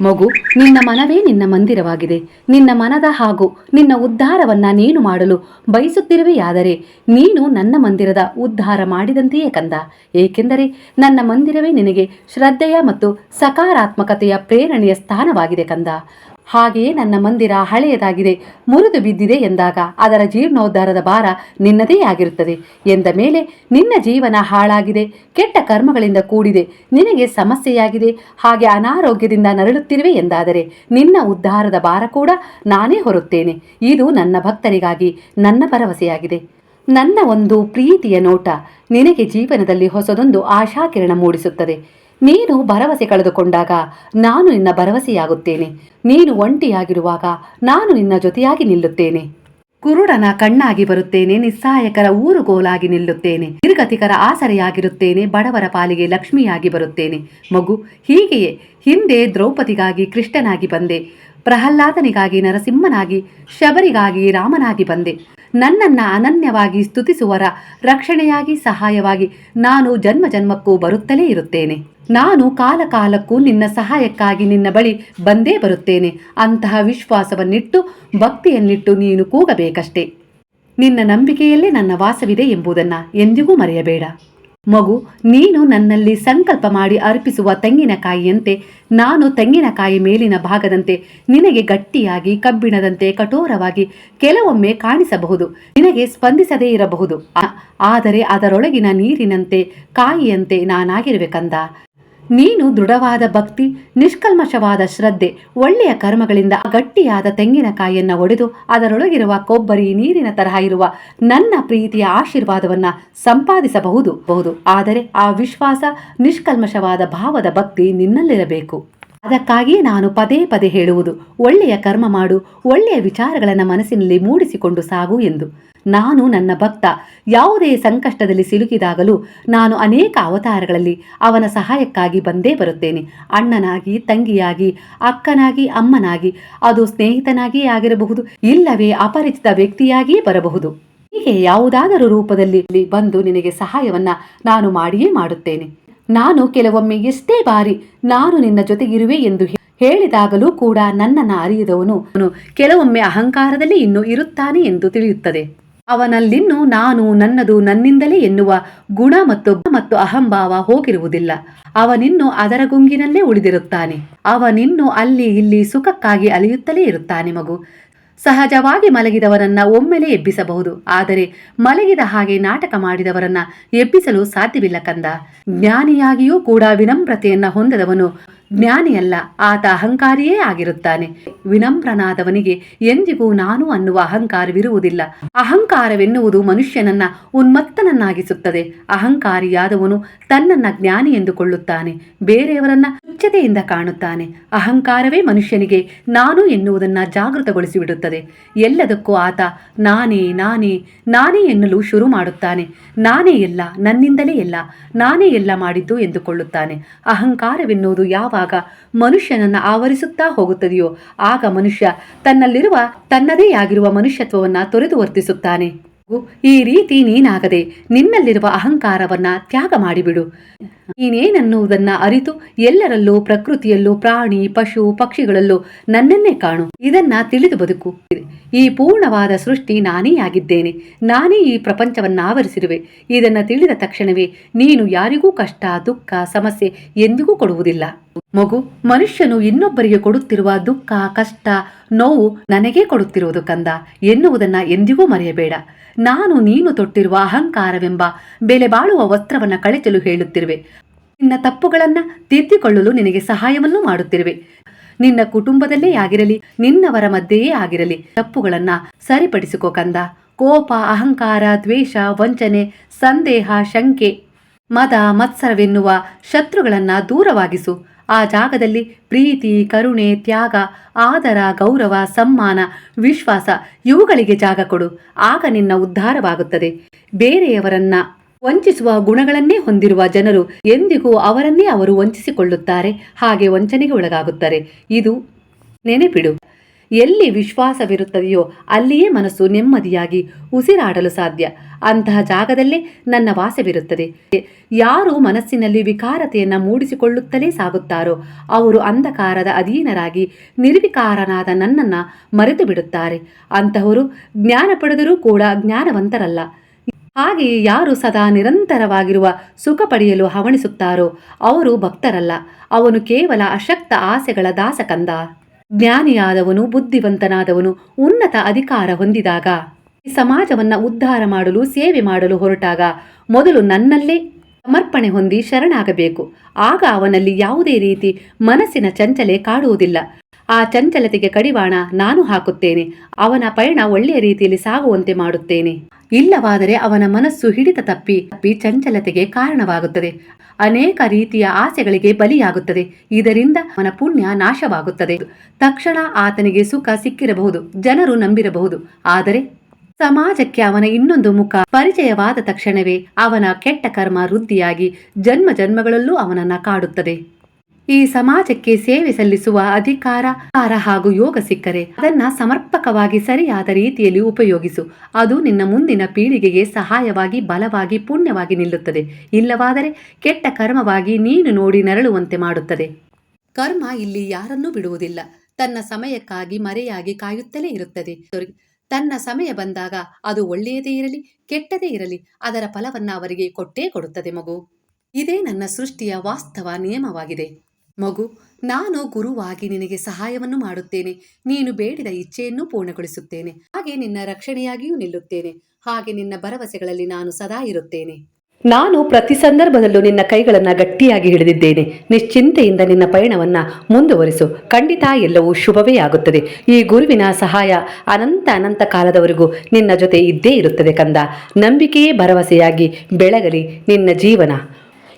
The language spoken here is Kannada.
ಮಗು, ನಿನ್ನ ಮನವೇ ನಿನ್ನ ಮಂದಿರವಾಗಿದೆ. ನಿನ್ನ ಮನದ ಹಾಗೂ ನಿನ್ನ ಉದ್ಧಾರವನ್ನ ನೀನು ಮಾಡಲು ಬಯಸುತ್ತಿರುವೆಯಾದರೆ ನೀನು ನನ್ನ ಮಂದಿರದ ಉದ್ಧಾರ ಮಾಡಿದಂತೆಯೇ ಕಂದ. ಏಕೆಂದರೆ ನನ್ನ ಮಂದಿರವೇ ನಿನಗೆ ಶ್ರದ್ಧೆಯ ಮತ್ತು ಸಕಾರಾತ್ಮಕತೆಯ ಪ್ರೇರಣೆಯ ಸ್ಥಾನವಾಗಿದೆ ಕಂದ. ಹಾಗೆಯೇ ನನ್ನ ಮಂದಿರ ಹಳೆಯದಾಗಿದೆ, ಮುರಿದು ಬಿದ್ದಿದೆ ಎಂದಾಗ ಅದರ ಜೀರ್ಣೋದ್ಧಾರದ ಭಾರ ನಿನ್ನದೇ ಆಗಿರುತ್ತದೆ. ಎಂದ ಮೇಲೆ ನಿನ್ನ ಜೀವನ ಹಾಳಾಗಿದೆ, ಕೆಟ್ಟ ಕರ್ಮಗಳಿಂದ ಕೂಡಿದೆ, ನಿನಗೆ ಸಮಸ್ಯೆಯಾಗಿದೆ, ಹಾಗೆ ಅನಾರೋಗ್ಯದಿಂದ ನರಳುತ್ತಿರುವೆ ಎಂದಾದರೆ ನಿನ್ನ ಉದ್ಧಾರದ ಭಾರ ಕೂಡ ನಾನೇ ಹೊರುತ್ತೇನೆ. ಇದು ನನ್ನ ಭಕ್ತರಿಗಾಗಿ ನನ್ನ ಭರವಸೆಯಾಗಿದೆ. ನನ್ನ ಒಂದು ಪ್ರೀತಿಯ ನೋಟ ನಿನಗೆ ಜೀವನದಲ್ಲಿ ಹೊಸದೊಂದು ಆಶಾಕಿರಣ ಮೂಡಿಸುತ್ತದೆ. ನೀನು ಭರವಸೆ ಕಳೆದುಕೊಂಡಾಗ ನಾನು ನಿನ್ನ ಭರವಸೆಯಾಗುತ್ತೇನೆ. ನೀನು ಒಂಟಿಯಾಗಿರುವಾಗ ನಾನು ನಿನ್ನ ಜೊತೆಯಾಗಿ ನಿಲ್ಲುತ್ತೇನೆ. ಕುರುಡನ ಕಣ್ಣಾಗಿ ಬರುತ್ತೇನೆ ನಿಸ್ಸಹಾಯಕರ ಊರುಗೋಲಾಗಿ ನಿಲ್ಲುತ್ತೇನೆ. ನಿರ್ಗತಿಕರ ಆಸರೆಯಾಗಿರುತ್ತೇನೆ, ಬಡವರ ಪಾಲಿಗೆ ಲಕ್ಷ್ಮಿಯಾಗಿ ಬರುತ್ತೇನೆ. ಮಗು, ಹೀಗೆಯೇ ಹಿಂದೆ ದ್ರೌಪದಿಗಾಗಿ ಕೃಷ್ಣನಾಗಿ ಬಂದೆ. ಪ್ರಹ್ಲಾದನಿಗಾಗಿ ನರಸಿಂಹನಾಗಿ, ಶಬರಿಗಾಗಿ ರಾಮನಾಗಿ ಬಂದೆ. ನನ್ನನ್ನ ಅನನ್ಯವಾಗಿ ಸ್ತುತಿಸುವರ ರಕ್ಷಣೆಯಾಗಿ, ಸಹಾಯವಾಗಿ ನಾನು ಜನ್ಮ ಜನ್ಮಕ್ಕೂ ಬರುತ್ತಲೇ ಇರುತ್ತೇನೆ. ನಾನು ಕಾಲಕಾಲಕ್ಕೂ ನಿನ್ನ ಸಹಾಯಕ್ಕಾಗಿ ನಿನ್ನ ಬಳಿ ಬಂದೇ ಬರುತ್ತೇನೆ. ಅಂತಹ ವಿಶ್ವಾಸವನ್ನಿಟ್ಟು, ಭಕ್ತಿಯನ್ನಿಟ್ಟು ನೀನು ಕೂಗಬೇಕಷ್ಟೇ. ನಿನ್ನ ನಂಬಿಕೆಯಲ್ಲೇ ನನ್ನ ವಾಸವಿದೆ ಎಂಬುದನ್ನ ಎಂದಿಗೂ ಮರೆಯಬೇಡ. ಮಗು, ನೀನು ನನ್ನಲ್ಲಿ ಸಂಕಲ್ಪ ಮಾಡಿ ಅರ್ಪಿಸುವ ತೆಂಗಿನಕಾಯಿಯಂತೆ, ನಾನು ತೆಂಗಿನಕಾಯಿ ಮೇಲಿನ ಭಾಗದಂತೆ, ನಿನಗೆ ಗಟ್ಟಿಯಾಗಿ, ಕಬ್ಬಿಣದಂತೆ, ಕಠೋರವಾಗಿ ಕೆಲವೊಮ್ಮೆ ಕಾಣಿಸಬಹುದು, ನಿನಗೆ ಸ್ಪಂದಿಸದೇ ಇರಬಹುದು. ಆದರೆ ಅದರೊಳಗಿನ ನೀರಿನಂತೆ, ಕಾಯಿಯಂತೆ ನಾನಾಗಿರಬೇಕಂದ? ಕಂದ ನೀನು ದೃಢವಾದ ಭಕ್ತಿ, ನಿಷ್ಕಲ್ಮಶವಾದ ಶ್ರದ್ಧೆ, ಒಳ್ಳೆಯ ಕರ್ಮಗಳಿಂದ ಗಟ್ಟಿಯಾದ ತೆಂಗಿನಕಾಯಿಯನ್ನು ಒಡೆದು ಅದರೊಳಗಿರುವ ಕೊಬ್ಬರಿ ನೀರಿನ ತರಹ ಇರುವ ನನ್ನ ಪ್ರೀತಿಯ ಆಶೀರ್ವಾದವನ್ನ ಸಂಪಾದಿಸಬಹುದು. ಬಹುದು ಆದರೆ ಆ ವಿಶ್ವಾಸ, ನಿಷ್ಕಲ್ಮಶವಾದ ಭಾವದ ಭಕ್ತಿ ನಿನ್ನಲ್ಲಿರಬೇಕು. ಅದಕ್ಕಾಗಿಯೇ ನಾನು ಪದೇ ಪದೇ ಹೇಳುವುದು, ಒಳ್ಳೆಯ ಕರ್ಮ ಮಾಡು, ಒಳ್ಳೆಯ ವಿಚಾರಗಳನ್ನು ಮನಸ್ಸಿನಲ್ಲಿ ಮೂಡಿಸಿಕೊಂಡು ಸಾಗು ಎಂದು. ನಾನು ನನ್ನ ಭಕ್ತ, ಯಾವುದೇ ಸಂಕಷ್ಟದಲ್ಲಿ ಸಿಲುಕಿದಾಗಲೂ ನಾನು ಅನೇಕ ಅವತಾರಗಳಲ್ಲಿ ಅವನ ಸಹಾಯಕ್ಕಾಗಿ ಬಂದೇ ಬರುತ್ತೇನೆ. ಅಣ್ಣನಾಗಿ, ತಂಗಿಯಾಗಿ, ಅಕ್ಕನಾಗಿ, ಅಮ್ಮನಾಗಿ, ಅದು ಸ್ನೇಹಿತನಾಗಿಯೇ ಆಗಿರಬಹುದು, ಇಲ್ಲವೇ ಅಪರಿಚಿತ ವ್ಯಕ್ತಿಯಾಗಿಯೇ ಬರಬಹುದು. ಹೀಗೆ ಯಾವುದಾದರೂ ರೂಪದಲ್ಲಿ ಬಂದು ನಿನಗೆ ಸಹಾಯವನ್ನ ನಾನು ಮಾಡಿಯೇ ಮಾಡುತ್ತೇನೆ. ನಾನು ಕೆಲವೊಮ್ಮೆ ಎಷ್ಟೇ ಬಾರಿ ನಾನು ನಿನ್ನ ಜೊತೆಗಿರುವೆ ಎಂದು ಹೇಳಿದಾಗಲೂ ಕೂಡ ನನ್ನನ್ನು ಅರಿಯದವನು ಕೆಲವೊಮ್ಮೆ ಅಹಂಕಾರದಲ್ಲಿ ಇನ್ನೂ ಇರುತ್ತಾನೆ ಎಂದು ತಿಳಿಯುತ್ತದೆ. ಅವನಲ್ಲಿನ್ನೂ ನಾನು ನನ್ನದು ನನ್ನಿಂದಲೇ ಎನ್ನುವ ಗುಣ ಮತ್ತು ಮತ್ತು ಅಹಂಭಾವ ಹೋಗಿರುವುದಿಲ್ಲ. ಅವನಿನ್ನು ಅದರ ಗುಂಗಿನಲ್ಲೇ ಉಳಿದಿರುತ್ತಾನೆ. ಅವನಿನ್ನು ಅಲ್ಲಿ ಇಲ್ಲಿ ಸುಖಕ್ಕಾಗಿ ಅಲಿಯುತ್ತಲೇ ಇರುತ್ತಾನೆ ಮಗು. ಸಹಜವಾಗಿ ಮಲಗಿದವರನ್ನ ಒಮ್ಮೆಲೆ ಎಬ್ಬಿಸಬಹುದು. ಆದರೆ ಮಲಗಿದ ಹಾಗೆ ನಾಟಕ ಮಾಡಿದವರನ್ನ ಎಬ್ಬಿಸಲು ಸಾಧ್ಯವಿಲ್ಲ ಕಂದ. ಜ್ಞಾನಿಯಾಗಿಯೂ ಕೂಡ ವಿನಮ್ರತೆಯನ್ನ ಹೊಂದದವನು ಜ್ಞಾನಿಯಲ್ಲ, ಆತ ಅಹಂಕಾರಿಯೇ ಆಗಿರುತ್ತಾನೆ. ವಿನಮ್ರನಾದವನಿಗೆ ಎಂದಿಗೂ ನಾನು ಅನ್ನುವ ಅಹಂಕಾರವಿರುವುದಿಲ್ಲ. ಅಹಂಕಾರವೆನ್ನುವುದು ಮನುಷ್ಯನನ್ನ ಉನ್ಮತ್ತನನ್ನಾಗಿಸುತ್ತದೆ. ಅಹಂಕಾರಿಯಾದವನು ತನ್ನನ್ನ ಜ್ಞಾನಿ ಎಂದುಕೊಳ್ಳುತ್ತಾನೆ. ಬೇರೆಯವರನ್ನ ಉಚ್ಚತೆಯಿಂದ ಕಾಣುತ್ತಾನೆ. ಅಹಂಕಾರವೇ ಮನುಷ್ಯನಿಗೆ ನಾನು ಎನ್ನುವುದನ್ನ ಜಾಗೃತಗೊಳಿಸಿಬಿಡುತ್ತದೆ. ಎಲ್ಲದಕ್ಕೂ ಆತ ನಾನೇ ನಾನೇ ನಾನೇ ಎನ್ನಲು ಶುರು ಮಾಡುತ್ತಾನೆ. ನಾನೇ ಎಲ್ಲ, ನನ್ನಿಂದಲೇ ಎಲ್ಲ, ನಾನೇ ಎಲ್ಲ ಮಾಡಿದ್ದು ಎಂದುಕೊಳ್ಳುತ್ತಾನೆ. ಅಹಂಕಾರವೆನ್ನುವುದು ಯಾವಾಗ ಮನುಷ್ಯನನ್ನ ಆವರಿಸುತ್ತಾ ಹೋಗುತ್ತದೆಯೋ ಆಗ ಮನುಷ್ಯ ತನ್ನಲ್ಲಿರುವ ತನ್ನದೇ ಆಗಿರುವ ಮನುಷ್ಯತ್ವವನ್ನ ತೊರೆದು ವರ್ತಿಸುತ್ತಾನೆ. ಈ ರೀತಿ ನೀನಾಗದೆ ನಿನ್ನಲ್ಲಿರುವ ಅಹಂಕಾರವನ್ನ ತ್ಯಾಗ ಮಾಡಿಬಿಡು. ನೀನೇನನ್ನುವುದನ್ನ ಅರಿತು ಎಲ್ಲರಲ್ಲೂ ಪ್ರಕೃತಿಯಲ್ಲೂ ಪ್ರಾಣಿ, ಪಶು, ಪಕ್ಷಿಗಳಲ್ಲೂ ನನ್ನನ್ನೇ ಕಾಣು. ಇದನ್ನ ತಿಳಿದು ಬದುಕು. ಈ ಪೂರ್ಣವಾದ ಸೃಷ್ಟಿ ನಾನೇ ಆಗಿದ್ದೇನೆ ನಾನೇ ಈ ಪ್ರಪಂಚವನ್ನು ಆವರಿಸಿರುವೆ ಇದನ್ನು ತಿಳಿದ ತಕ್ಷಣವೇ ನೀನು ಯಾರಿಗೂ ಕಷ್ಟ, ದುಃಖ, ಸಮಸ್ಯೆ ಎಂದಿಗೂ ಕೊಡುವುದಿಲ್ಲ. ಮಗು, ಮನುಷ್ಯನು ಇನ್ನೊಬ್ಬರಿಗೆ ಕೊಡುತ್ತಿರುವ ದುಃಖ, ಕಷ್ಟ, ನೋವು ನನಗೇ ಕೊಡುತ್ತಿರುವುದು ಕಂದ. ಎನ್ನುವುದನ್ನ ಎಂದಿಗೂ ಮರೆಯಬೇಡ. ನಾನು ನೀನು ತೊಟ್ಟಿರುವ ಅಹಂಕಾರವೆಂಬ ಬೆಲೆ ಬಾಳುವ ವಸ್ತ್ರವನ್ನ ಕಳೆಚಲು ಹೇಳುತ್ತಿರುವೆ. ನಿನ್ನ ತಪ್ಪುಗಳನ್ನ ತಿದ್ದಿಕೊಳ್ಳಲು ನಿನಗೆ ಸಹಾಯವನ್ನು ಮಾಡುತ್ತಿರುವೆ. ನಿನ್ನ ಕುಟುಂಬದಲ್ಲೇ ಆಗಿರಲಿ, ನಿನ್ನವರ ಮಧ್ಯೆಯೇ ಆಗಿರಲಿ, ತಪ್ಪುಗಳನ್ನ ಸರಿಪಡಿಸಿಕೋ ಕಂದ. ಕೋಪ, ಅಹಂಕಾರ, ದ್ವೇಷ, ವಂಚನೆ, ಸಂದೇಹ, ಶಂಕೆ, ಮದ, ಮತ್ಸರವೆನ್ನುವ ಶತ್ರುಗಳನ್ನ ದೂರವಾಗಿಸು. ಆ ಜಾಗದಲ್ಲಿ ಪ್ರೀತಿ, ಕರುಣೆ, ತ್ಯಾಗ, ಆದರ, ಗೌರವ, ಸಮ್ಮಾನ, ವಿಶ್ವಾಸ ಇವುಗಳಿಗೆ ಜಾಗ ಕೊಡು. ಆಗ ನಿನ್ನ ಉದ್ಧಾರವಾಗುತ್ತದೆ. ಬೇರೆಯವರನ್ನ ವಂಚಿಸುವ ಗುಣಗಳನ್ನೇ ಹೊಂದಿರುವ ಜನರು ಎಂದಿಗೂ ಅವರನ್ನೇ ಅವರು ವಂಚಿಸಿಕೊಳ್ಳುತ್ತಾರೆ. ಹಾಗೆ ವಂಚನೆಗೆ ಒಳಗಾಗುತ್ತಾರೆ. ಇದು ನೆನೆಪಿಡು. ಎಲ್ಲಿ ವಿಶ್ವಾಸವಿರುತ್ತದೆಯೋ ಅಲ್ಲಿಯೇ ಮನಸ್ಸು ನೆಮ್ಮದಿಯಾಗಿ ಉಸಿರಾಡಲು ಸಾಧ್ಯ. ಅಂತಹ ಜಾಗದಲ್ಲೇ ನನ್ನ ವಾಸವಿರುತ್ತದೆ. ಯಾರು ಮನಸ್ಸಿನಲ್ಲಿ ವಿಕಾರತೆಯನ್ನು ಮೂಡಿಸಿಕೊಳ್ಳುತ್ತಲೇ ಸಾಗುತ್ತಾರೋ ಅವರು ಅಂಧಕಾರದ ಅಧೀನರಾಗಿ ನಿರ್ವಿಕಾರನಾದ ನನ್ನನ್ನು ಮರೆತು ಬಿಡುತ್ತಾರೆ ಅಂತಹವರು ಜ್ಞಾನ ಪಡೆದರೂ ಕೂಡ ಜ್ಞಾನವಂತರಲ್ಲ. ಹಾಗೆಯೇ ಯಾರು ಸದಾ ನಿರಂತರವಾಗಿರುವ ಸುಖ ಪಡೆಯಲು ಹವಣಿಸುತ್ತಾರೋ ಅವರು ಭಕ್ತರಲ್ಲ. ಅವನು ಕೇವಲ ಅಶಕ್ತ ಆಸೆಗಳ ದಾಸಕಂದ. ಜ್ಞಾನಿಯಾದವನು, ಬುದ್ಧಿವಂತನಾದವನು ಉನ್ನತ ಅಧಿಕಾರ ಹೊಂದಿದಾಗ, ಈ ಸಮಾಜವನ್ನ ಉದ್ಧಾರ ಮಾಡಲು, ಸೇವೆ ಮಾಡಲು ಹೊರಟಾಗ ಮೊದಲು ನನ್ನಲ್ಲೇ ಸಮರ್ಪಣೆ ಹೊಂದಿ ಶರಣಾಗಬೇಕು. ಆಗ ಅವನಲ್ಲಿ ಯಾವುದೇ ರೀತಿ ಮನಸ್ಸಿನ ಚಂಚಲೆ ಕಾಡುವುದಿಲ್ಲ. ಆ ಚಂಚಲತೆಗೆ ಕಡಿವಾಣ ನಾನು ಹಾಕುತ್ತೇನೆ. ಅವನ ಪಯಣ ಒಳ್ಳೆಯ ರೀತಿಯಲ್ಲಿ ಸಾಗುವಂತೆ ಮಾಡುತ್ತೇನೆ. ಇಲ್ಲವಾದರೆ ಅವನ ಮನಸ್ಸು ಹಿಡಿತ ತಪ್ಪಿ ತಪ್ಪಿ ಚಂಚಲತೆಗೆ ಕಾರಣವಾಗುತ್ತದೆ. ಅನೇಕ ರೀತಿಯ ಆಸೆಗಳಿಗೆ ಬಲಿಯಾಗುತ್ತದೆ. ಇದರಿಂದ ಅವನ ಪುಣ್ಯ ನಾಶವಾಗುತ್ತದೆ. ತಕ್ಷಣ ಆತನಿಗೆ ಸುಖ ಸಿಕ್ಕಿರಬಹುದು, ಜನರು ನಂಬಿರಬಹುದು. ಆದರೆ ಸಮಾಜಕ್ಕೆ ಅವನ ಇನ್ನೊಂದು ಮುಖ ಪರಿಚಯವಾದ ತಕ್ಷಣವೇ ಅವನ ಕೆಟ್ಟ ಕರ್ಮ ವೃದ್ಧಿಯಾಗಿ ಜನ್ಮ ಜನ್ಮಗಳಲ್ಲೂ ಅವನನ್ನ ಕಾಡುತ್ತದೆ. ಈ ಸಮಾಜಕ್ಕೆ ಸೇವೆ ಸಲ್ಲಿಸುವ ಅಧಿಕಾರ ಹಾಗೂ ಯೋಗ ಸಿಕ್ಕರೆ ಅದನ್ನ ಸಮರ್ಪಕವಾಗಿ ಸರಿಯಾದ ರೀತಿಯಲ್ಲಿ ಉಪಯೋಗಿಸು. ಅದು ನಿನ್ನ ಮುಂದಿನ ಪೀಳಿಗೆಗೆ ಸಹಾಯವಾಗಿ, ಬಲವಾಗಿ, ಪುಣ್ಯವಾಗಿ ನಿಲ್ಲುತ್ತದೆ. ಇಲ್ಲವಾದರೆ ಕೆಟ್ಟ ಕರ್ಮವಾಗಿ ನೀನು ನೋಡಿ ನರಳುವಂತೆ ಮಾಡುತ್ತದೆ. ಕರ್ಮ ಇಲ್ಲಿ ಯಾರನ್ನೂ ಬಿಡುವುದಿಲ್ಲ. ತನ್ನ ಸಮಯಕ್ಕಾಗಿ ಮರೆಯಾಗಿ ಕಾಯುತ್ತಲೇ ಇರುತ್ತದೆ. ತನ್ನ ಸಮಯ ಬಂದಾಗ ಅದು ಒಳ್ಳೆಯದೇ ಇರಲಿ, ಕೆಟ್ಟದೇ ಇರಲಿ, ಅದರ ಫಲವನ್ನ ಅವರಿಗೆ ಕೊಟ್ಟೇ ಕೊಡುತ್ತದೆ ಮಗು. ಇದೇ ನನ್ನ ಸೃಷ್ಟಿಯ ವಾಸ್ತವ ನಿಯಮವಾಗಿದೆ. ಮಗು, ನಾನು ಗುರುವಾಗಿ ನಿನಗೆ ಸಹಾಯವನ್ನು ಮಾಡುತ್ತೇನೆ. ನೀನು ಬೇಡಿದ ಇಚ್ಛೆಯನ್ನು ಪೂರ್ಣಗೊಳಿಸುತ್ತೇನೆ. ಹಾಗೆ ನಿನ್ನ ರಕ್ಷಣೆಯಾಗಿಯೂ ನಿಲ್ಲುತ್ತೇನೆ. ಹಾಗೆ ನಿನ್ನ ಭರವಸೆಗಳಲ್ಲಿ ನಾನು ಸದಾ ಇರುತ್ತೇನೆ. ನಾನು ಪ್ರತಿ ಸಂದರ್ಭದಲ್ಲೂ ನಿನ್ನ ಕೈಗಳನ್ನು ಗಟ್ಟಿಯಾಗಿ ಹಿಡಿದಿದ್ದೇನೆ. ನಿಶ್ಚಿಂತೆಯಿಂದ ನಿನ್ನ ಪಯಣವನ್ನು ಮುಂದುವರಿಸು. ಖಂಡಿತ ಎಲ್ಲವೂ ಶುಭವೇ ಆಗುತ್ತದೆ. ಈ ಗುರುವಿನ ಸಹಾಯ ಅನಂತ ಅನಂತ ಕಾಲದವರೆಗೂ ನಿನ್ನ ಜೊತೆ ಇದ್ದೇ ಇರುತ್ತದೆ ಕಂದ. ನಂಬಿಕೆಯೇ ಭರವಸೆಯಾಗಿ ಬೆಳಗಲಿ ನಿನ್ನ ಜೀವನ.